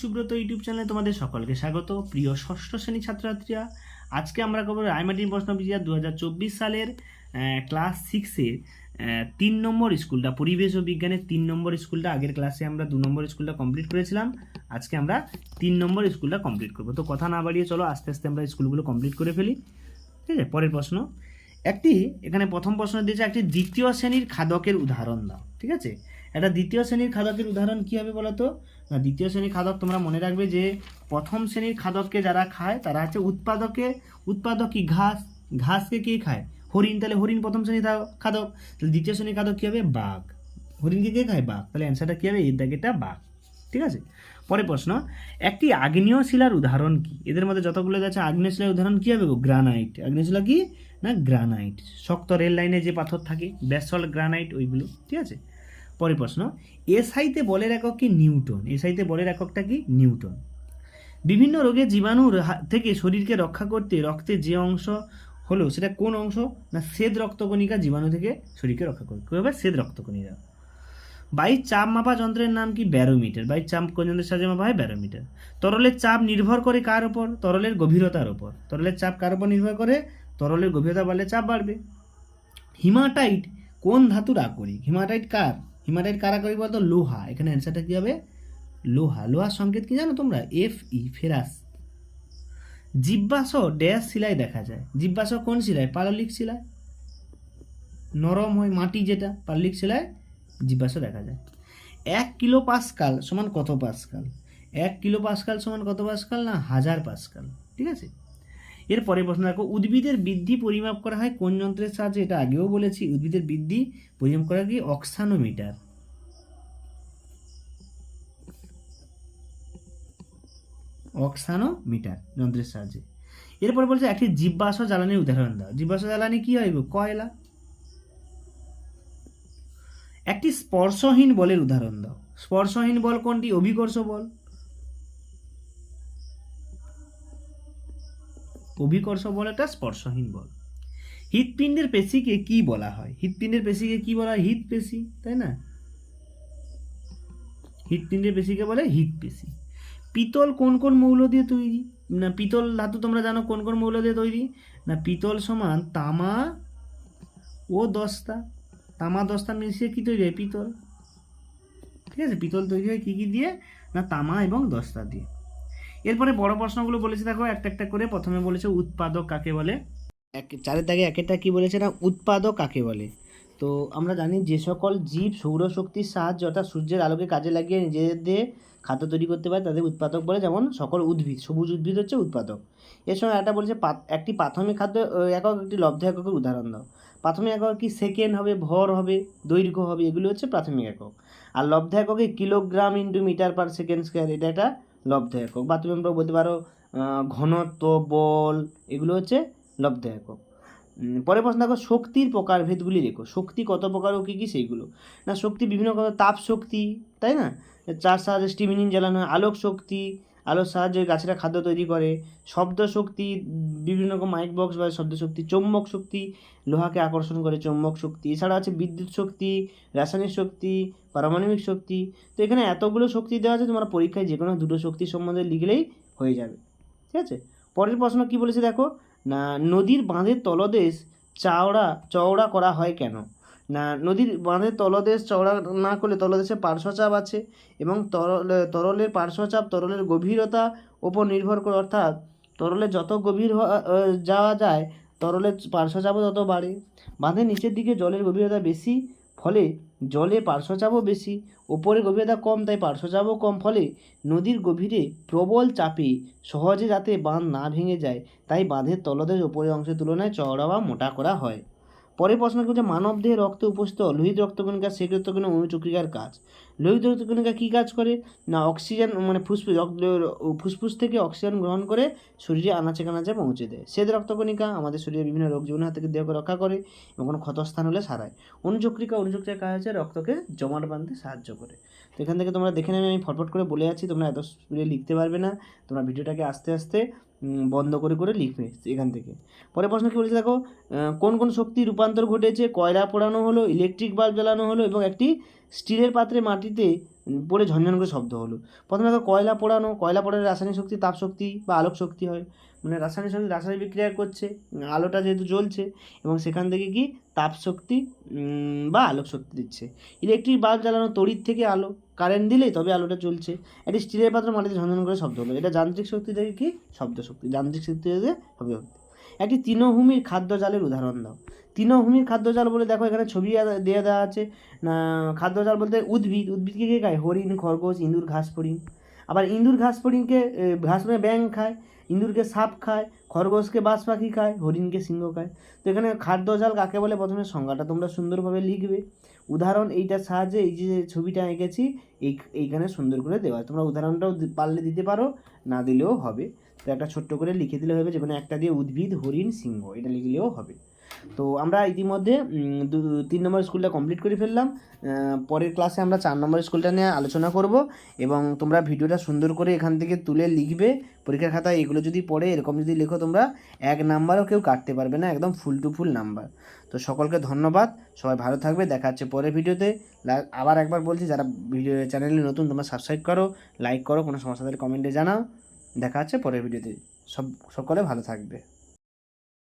Subrata YouTube চ্যানেলে তোমাদের সকলকে স্বাগত। প্রিয় ষষ্ঠ শ্রেণি ছাত্রছাত্রীরা, আজকে আমরা খবর রায়মাটিন প্রশ্নবিদ্যা দু হাজার চব্বিশ সালের ক্লাস সিক্সের তিন নম্বর স্কুলটা, পরিবেশ ও বিজ্ঞানের তিন নম্বর স্কুলটা, আগের ক্লাসে আমরা দু নম্বর স্কুলটা কমপ্লিট করেছিলাম। আজকে আমরা তিন নম্বর স্কুলটা কমপ্লিট করব। তো কথা না বাড়িয়ে চলো, আস্তে আস্তে আমরা স্কুলগুলো কমপ্লিট করে ফেলি। ঠিক আছে, পরের প্রশ্ন। একটি, এখানে প্রথম প্রশ্ন দিয়েছে, একটি দ্বিতীয় শ্রেণির খাদকের উদাহরণ দাও। ঠিক আছে? একটা দ্বিতীয় শ্রেণির খাদকের উদাহরণ কী হবে বলো তো না, দ্বিতীয় শ্রেণির খাদক তোমরা মনে রাখবে যে প্রথম শ্রেণির খাদককে যারা খায়, তারা হচ্ছে উৎপাদকে উৎপাদক কি ঘাস, ঘাসকে কে খায়? হরিণ। তাহলে হরিণ প্রথম শ্রেণির খাদক। তাহলে দ্বিতীয় শ্রেণির খাদক কী হবে? বাঘ। হরিণকে কে খায়? বাঘ। তাহলে অ্যান্সারটা কী হবে? এর দাগেটা বাঘ। ঠিক আছে? পরের প্রশ্ন, একটি আগ্নেয় শিলার উদাহরণ কি? এদের মধ্যে যতগুলো আছে আগ্নেয় শিলার উদাহরণ কী হবে গ্রানাইট। আগ্নেয় শিলা কি? না, গ্রানাইট। শক্ত রেল লাইনে যে পাথর থাকে ব্যাসল গ্রানাইট, ওইগুলো। ঠিক আছে? পরের প্রশ্ন এসআইতে বলের একক কি নিউটন? এসআইতে বলের এককটা কি নিউটন? বিভিন্ন রোগের জীবাণুর থেকে শরীরকে রক্ষা করতে রক্তের যে অংশ হলো সেটা কোন অংশ? না, শ্বেত রক্তকণিকা জীবাণু থেকে শরীরকে রক্ষা করবে কীভাবে শ্বেত রক্তকণিকা। বাইর চাপ মাপা যন্ত্রের নাম কি ব্যারোমিটার? বাইর চাপ কোন যন্ত্রের সাহায্যে মাপা হয়? ব্যারোমিটার। তরলের চাপ নির্ভর করে কার ওপর তরলের গভীরতার ওপর তরলের চাপ কার ওপর নির্ভর করে? তরলের গভীরতা বাড়লে চাপ বাড়বে। হিমাটাইট কোন ধাতুর আকরিক? হিমাটাইট কার? হিমাটাইট কার আকরিক বলতো? লোহা। এখানে অ্যান্সারটা কী হবে? লোহা। লোহার সংকেত কি জানো তোমরা? F E ferrous. জিব্বাস ড্যাশ শিলায় দেখা যায়। জিব্বাস কোন শিলায়? পাললিক শিলায়। নরম হয় মাটি যেটা, পাললিক শিলায় জিব্বাস দেখা যায়। এক কিলো পাসকাল সমান কত পাসকাল এক কিলো পাসকাল সমান কত পাসকাল না? হাজার পাসকাল ঠিক আছে? এরপরে প্রশ্ন দেখো, উদ্ভিদের বৃদ্ধি পরিমাপ করা হয় কোন যন্ত্রের সাহায্যে? এটা আগেও বলেছি, উদ্ভিদের বৃদ্ধি পরিমাপ করা কি? অক্সানোমিটার। অক্সানোমিটার যন্ত্রের সাহায্যে। এরপরে বলছে একটি জীবাশ্ম জ্বালানির উদাহরণ দাও। জীবাশ্ম জ্বালানি কি হয়? কয়লা। একটি স্পর্শহীন বলের উদাহরণ দাও। স্পর্শহীন বল কোনটি? অভিকর্ষ বল। অভিকর্ষ বল একটা স্পর্শহীন বল। হৃৎপিণ্ডের পেশিকে কি বলা হয়? হৃৎপিণ্ডের পেশিকে কি বলা হয়? হৃৎ পেশি, তাই না? হৃৎপিণ্ডের পেশিকে বলে হৃৎ পেশি। পিতল কোন কোন মৌল দিয়ে তৈরি? না, পিতল ধাতু তোমরা জানো কোন কোন মৌল দিয়ে তৈরি? না, পিতল সমান তামা ও দস্তা। তামা, দস্তা মিশিয়ে কি তৈরি হয়? পিতল। ঠিক আছে, পিতল তৈরি হয় কী কী দিয়ে? না, তামা এবং দস্তা দিয়ে। এরপরে বড় প্রশ্নগুলো বলেছে, দেখো, একটা একটা করে। প্রথমে বলেছে, উৎপাদক কাকে বলে? এক চারের দাগে এক একটা কী বলেছে না, উৎপাদক কাকে বলে? তো আমরা জানি যে সকল জীব সৌরশক্তির সাহায্যে অর্থাৎ সূর্যের আলোকে কাজে লাগিয়ে নিজেদের দিয়ে খাদ্য তৈরি করতে পারে, তাদের উৎপাদক বলে যেমন সকল উদ্ভিদ, সবুজ উদ্ভিদ হচ্ছে উৎপাদক। এর সঙ্গে একটা বলছে একটি প্রাথমিক খাদ্য একক, একটি লব্ধ এককের উদাহরণ দাও। প্রাথমিক একক কি সেকেন্ড হবে, ভর হবে, দৈর্ঘ্য হবে, এগুলো হচ্ছে প্রাথমিক একক। আর লব্ধ এককে kilogram into metre per second square, এটা একটা লব্ধ একক। বা তুমি আমরা বলতে পারো ঘনত্ব, বল, এগুলো হচ্ছে লব্ধ একক। পরের প্রশ্ন দেখো, শক্তির প্রকারভেদগুলি রেখো। শক্তি কত প্রকার ও কী কী? সেইগুলো। না, শক্তি বিভিন্ন প্রকার তাপ শক্তি, তাই না? যার সাহায্যে স্টিম ইঞ্জিন হয় আলোক শক্তি, আলোর সাহায্যে গাছেরা খাদ্য তৈরি করে, শব্দ শক্তি, বিভিন্ন রকম মাইক বক্স বা শব্দ শক্তি, চৌম্বক শক্তি, লোহাকে আকর্ষণ করে চৌম্বক শক্তি। এছাড়া আছে বিদ্যুৎ শক্তি, রাসায়নিক শক্তি, পারমাণবিক শক্তি। তো এখানে এতগুলো শক্তি দেওয়া আছে, তোমরা পরীক্ষায় যে কোনো দুটো শক্তি সম্বন্ধে লিখলেই হয়ে যাবে। ঠিক আছে? পরের প্রশ্ন কী বলেছে দেখো? না, নদীর বাঁধের তলদেশ চাওড়া, চওড়া করা হয় কেন? না, নদীর বাঁধের তলদেশ চওড়া না করলে তলদেশে পার্শ্বচাপ আছে এবং তরল, তরলের পার্শ্বচাপ তরলের গভীরতা ওপর নির্ভর করে, অর্থাৎ তরলে যত গভীর যাওয়া যায়, তরলের পার্শ্বচাপও তত বাড়ে। বাঁধের নিচের দিকে জলের গভীরতা বেশি ফলে জলে পার্শ্বচাপও বেশি, ওপরে গভীরতা কম, তাই পার্শ্বচাপও কম, ফলে নদীর গভীরে প্রবল চাপে সহজে যাতে বাঁধ না ভেঙে যায়, তাই বাঁধের তলদেশ ওপরের অংশের তুলনায় চওড়া বা মোটা করা হয়। পরে প্রশ্ন করছে, মানবদেহে রক্তে উপস্থিত লোহিত রক্তকণিকা সেই রক্তকণিকা অনুচক্রিকার কাজ। লোহিত রক্তকণিকা কী কাজ করে? না, অক্সিজেন মানে ফুসফুস ফুসফুস থেকে অক্সিজেন গ্রহণ করে শরীরে আনাচে কানাচে পৌঁছে দেয়। শ্বেত রক্তকণিকা আমাদের শরীরে বিভিন্ন রোগ জীবনের হাত থেকে দেহকে রক্ষা করে এবং কোনো ক্ষতস্থান হলে সারায়। অনুচক্রিকা অনুচক্রিকার কাজ হচ্ছে রক্তকে জমাট বাঁধতে সাহায্য করে। তো এখান থেকে তোমরা দেখে নেবে, আমি ফটফট করে বলে যাচ্ছি, তোমরা এত স্পিডে লিখতে পারবে না। তোমরা ভিডিওটাকে আস্তে আস্তে বন্ধ করে করে লিখবে এখান থেকে। পরে প্রশ্ন কী বলেছে দেখো? কোন কোন শক্তি রূপান্তর ঘটেছে? কয়লা পোড়ানো হলো, ইলেকট্রিক বাল্ব জ্বালানো হলো এবং একটি স্টিলের পাত্রে মাটিতে পড়ে ঝনঝন করে শব্দ হলো। প্রথমে দেখো কয়লা পোড়ানো, কয়লা পোড়ালে রাসায়নিক শক্তি, তাপ শক্তি বা আলোক শক্তি হয়। মানে রাসায়নিক শক্তি, রাসায়নিক বিক্রিয়া করছে, আলোটা যেহেতু জ্বলছে এবং সেখান থেকে কি তাপ শক্তি বা আলোক শক্তি দিচ্ছে। ইলেকট্রিক বাল্ব জ্বালানো তড়িৎ থেকে আলো, কারেন্ট দিলেই তবে আলোটা চলছে একটি স্টিলের পাত্র মাটিতে ঝনঝন করে শব্দ হলো। এটা যান্ত্রিক শক্তি থেকে কি? শব্দ শক্তি। যান্ত্রিক শক্তি থেকে শব্দ শক্তি। একটি তৃণভূমির খাদ্য জালের উদাহরণ দাও। তৃণভূমির খাদ্য জাল বলে দেখো, এখানে ছবি দেয়া দেওয়া আছে। খাদ্য জাল বলতে উদ্ভিদ। উদ্ভিদকে কে খায়? হরিণ, খরগোশ, ইঁদুর ঘাস ফড়িং আবার ইঁদুর ঘাস ফড়িংকে ঘাস মানে ব্যাং খায়, ইঁদুরকে সাপ খায়, খরগোশকে বাজ পাখি খায়, হরিণকে সিংহ খায়। তো এখানে খাদ্য জাল কাকে বলে? প্রথমে সংজ্ঞাটা তোমরা সুন্দরভাবে লিখবে। উদাহরণ এইটার সাহায্যে এই যে ছবিটা এঁকেছি, এই, এইখানে সুন্দর করে দেওয়া। তোমরা উদাহরণটাও পারলে দিতে পারো, না দিলেও হবে। তো একটা ছোট্ট করে লিখে দিলে হবে যে কোনো একটা দিয়ে উদ্ভিদ, হরিণ, সিংহ, এটা লিখলেও হবে। তো আমরা ইতিমধ্যে তিন নম্বর স্কুলটা কমপ্লিট করে ফেললাম। পরের ক্লাসে আমরা চার নম্বর স্কুলটা নিয়ে আলোচনা করব এবং তোমরা ভিডিওটা সুন্দর করে এখান থেকে তুলে লিখবে। পরীক্ষার খাতায় এগুলো যদি পড়ে, এরকম যদি লেখো তোমরা, এক নাম্বারও কেউ কাটতে পারবে না, একদম ফুল টু ফুল নাম্বার। তো সকলকে ধন্যবাদ, সবাই ভালো থাকবে, দেখা হচ্ছে পরের ভিডিওতে। আবার একবার বলছি, যারা ভিডিও চ্যানেলে নতুন, তোমরা সাবস্ক্রাইব করো লাইক করো, কোনো সমস্যা থাকলে কমেন্টে জানাও। দেখা হচ্ছে পরের ভিডিওতে। সব, সকলে ভালো থাকবে।